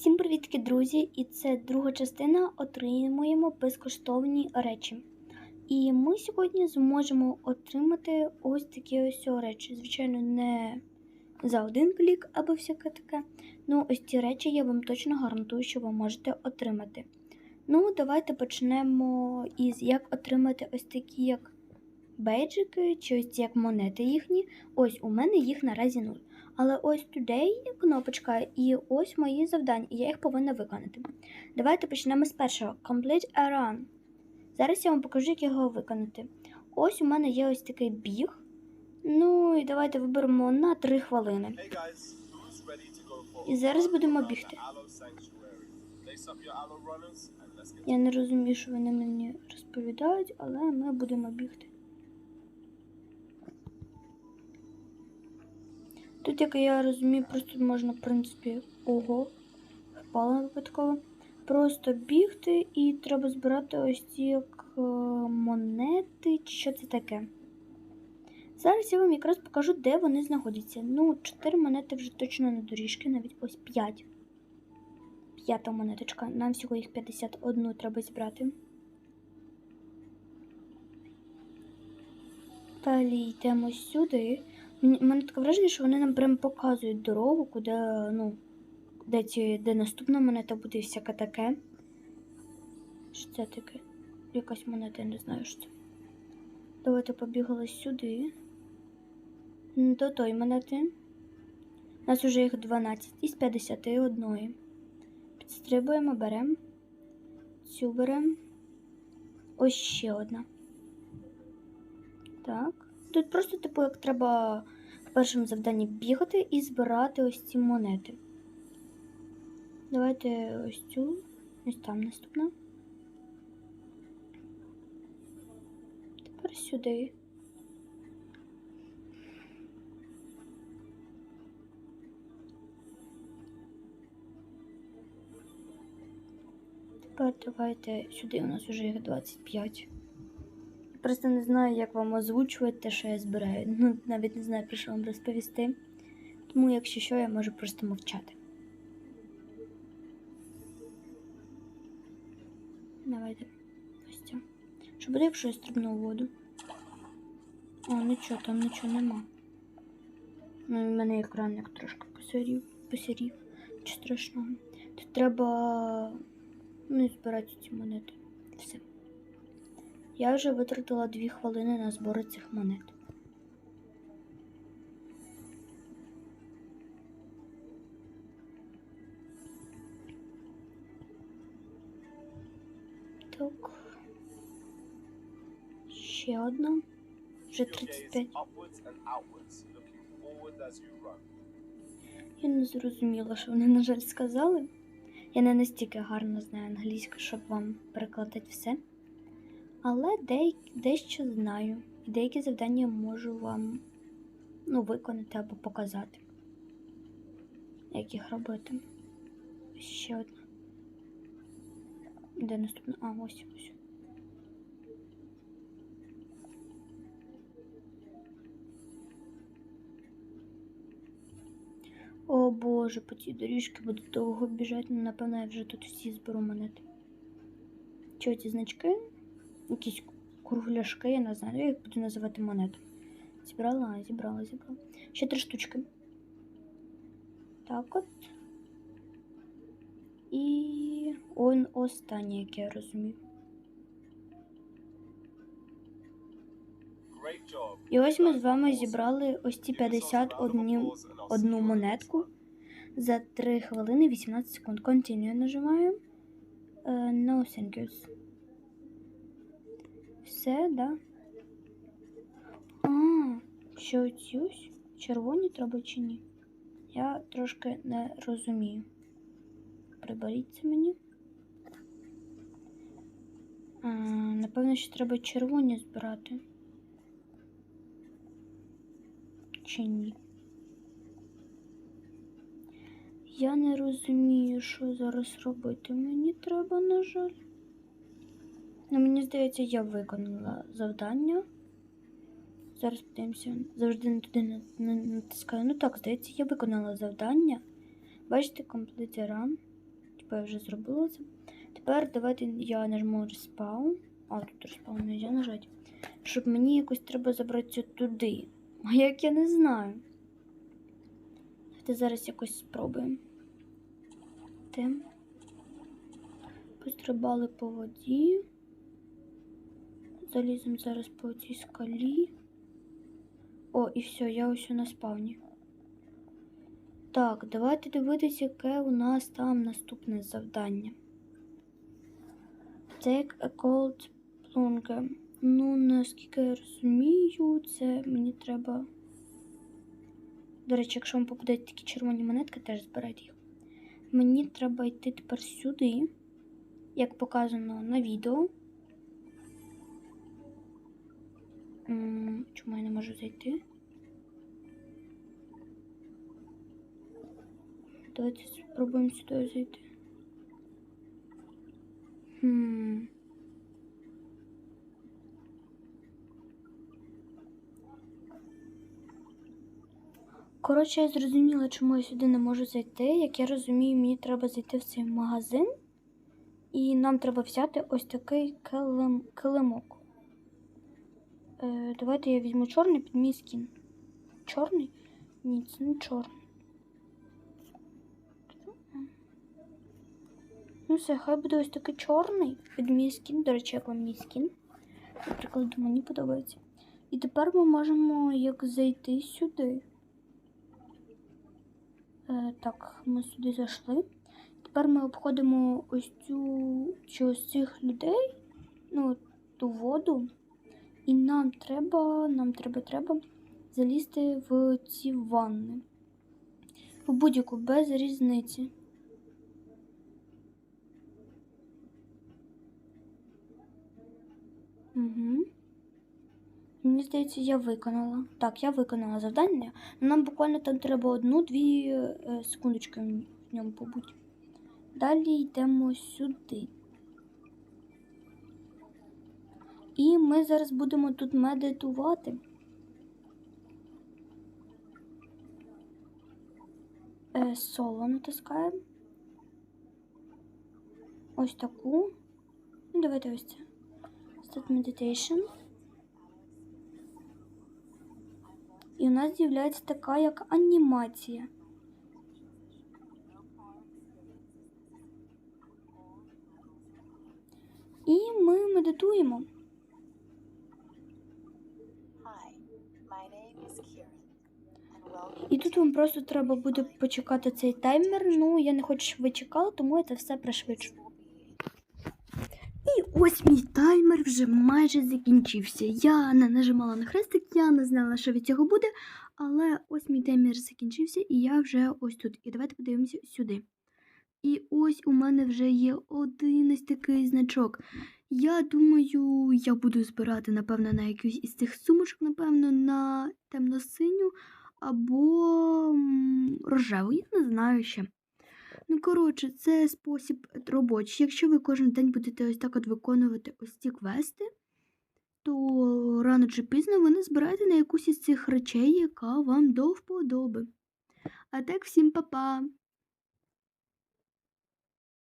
Всім привітки, друзі! І це друга частина отримуємо безкоштовні речі. І ми сьогодні зможемо отримати ось такі ось речі. Звичайно, не за один клік або всяке таке. Ну, ось ці речі я вам точно гарантую, що ви можете отримати. Ну, давайте почнемо із як отримати ось такі як бейджики, чи ось ці як монети їхні. Ось у мене їх наразі нуль. Але ось today є кнопочка, і ось мої завдання, і я їх повинна виконати. Давайте почнемо з першого. Complete a run. Зараз я вам покажу, як його виконати. Ось у мене є ось такий біг. Ну і давайте виберемо на 3 хвилини. І зараз будемо бігти. Я не розумію, що вони мені розповідають, але ми будемо бігти. Тут, як я розумію, просто можна, в принципі, ого, впала випадково. Просто бігти і треба збирати ось ці як е, монети, чи що це таке. Зараз я вам якраз покажу, де вони знаходяться. Ну, 4 монети вже точно на доріжки, навіть ось 5. П'ята монеточка. Нам всього їх 51 треба зібрати. Далі йдемо сюди. У мене таке враження, що вони нам прям показують дорогу, куди, ну, де, ці, де наступна монета буде і всяке таке. Що це таке? Якась монета, я не знаю, що це. Давайте побігали сюди. До той монети. У нас вже їх 12 із 51. Підстрибуємо, беремо. Цю беремо. Ось ще одна. Так. Тут просто, типу, як треба в першому завданні бігати і збирати ось ці монети. Давайте ось цю. Ось там наступна. Тепер сюди. Тепер давайте сюди у нас вже їх 25. Просто не знаю, як вам озвучувати те, що я збираю. Ну, навіть не знаю, про що вам розповісти. Тому, якщо що, я можу просто мовчати. Давайте ось ця. Що буде, якщо я стрибну воду? О, нічого, там нічого нема. Ну, в мене екран як трошки посирів, посирів. Чи страшного. Тут треба ну, збирати ці монети. Все. Я вже витратила 2 хвилини на збори цих монет. Так. Ще одна. Вже 35. upwards and outwards, looking forward as you run. Я не зрозуміла, що вони, на жаль, сказали. Я не настільки гарно знаю англійську, щоб вам перекладати все. Але дещо знаю. Деякі завдання можу вам ну, виконати або показати. Як їх робити. Ще одна. Де наступна? А, ось ось. О боже, по цій доріжці буду довго біжати, ну, напевно, я вже тут всі зберу монети. Чого ці значки? Якісь кругляшки, я не знаю, я їх буду називати монетами. Зібрала, зібрала, зібрала. Ще три штучки. Так от. І он останнє, яке я розумію. І ось ми з вами зібрали ось ці 51 одну монетку за 3 хвилини 18 секунд. Continue нажимаю. Е, no thank yous. Все, да? А, що оці ось червоні треба чи ні? Я трошки не розумію. Приберіть це мені. А, напевно, що треба червоні збирати. Чи ні? Я не розумію, що зараз робити. Мені треба, на жаль. Ну, мені здається, я виконала завдання. Зараз подивимося. Завжди не туди на- на- натискаю. Ну так, здається, я виконала завдання. Бачите, Complete Run. Типу я вже зробила це. Тепер давайте я нажму респаун. А, тут респаун не можна нажати. Щоб мені якось треба забратися туди. А як я не знаю. Давайте зараз якось спробуємо. Те. Пострибали по воді. Заліземо зараз по цій скалі. О, і все, я ось на спавні. Так, давайте дивитися, яке у нас там наступне завдання. Take a cold plunge. Ну, наскільки я розумію, це мені треба. До речі, якщо вам попадуть такі червоні монетки, теж збирайте їх. Мені треба йти тепер сюди, як показано на відео. Чому я не можу зайти? Давайте спробуємо сюди зайти. Хм. Коротше, я зрозуміла, чому я сюди не можу зайти. Як я розумію, мені треба зайти в цей магазин. І нам треба взяти ось такий килим, килимок. Е, давайте я візьму чорний під мій скін. Чорний? Ні, це не чорний. Ну все, хай буде ось такий чорний під мій скін. До речі, як вам мій скін. Наприклад, мені подобається. І тепер ми можемо як зайти сюди. Е, так, ми сюди зайшли. Тепер ми обходимо ось цю чи ось цих людей, ну, ту воду. І нам треба, нам треба, треба залізти в ці ванни. В будь-яку без різниці. Угу. Мені здається, я виконала. Так, я виконала завдання. Нам буквально там треба одну-дві е, секундочки в ньому побути. Далі йдемо сюди. І ми зараз будемо тут медитувати. Е, соло натискаємо. Ось таку. Ну, давайте ось це. Start meditation. І у нас з'являється така як анімація. І ми медитуємо. І тут вам просто треба буде почекати цей таймер. Ну, я не хочу, щоб ви чекали, тому я це все пришвидшу. І ось мій таймер вже майже закінчився. Я не нажимала на хрестик, я не знала, що від цього буде. Але ось мій таймер закінчився, і я вже ось тут. І давайте подивимося сюди. І ось у мене вже є один ось такий значок. Я думаю, я буду збирати, напевно, на якусь із цих сумочок, напевно, на темно-синю або рожевий, не знаю ще. Ну, коротше, це спосіб робочий. Якщо ви кожен день будете ось так от виконувати ось ці квести, то рано чи пізно ви не збираєте на якусь із цих речей, яка вам до вподоби. А так, всім па-па!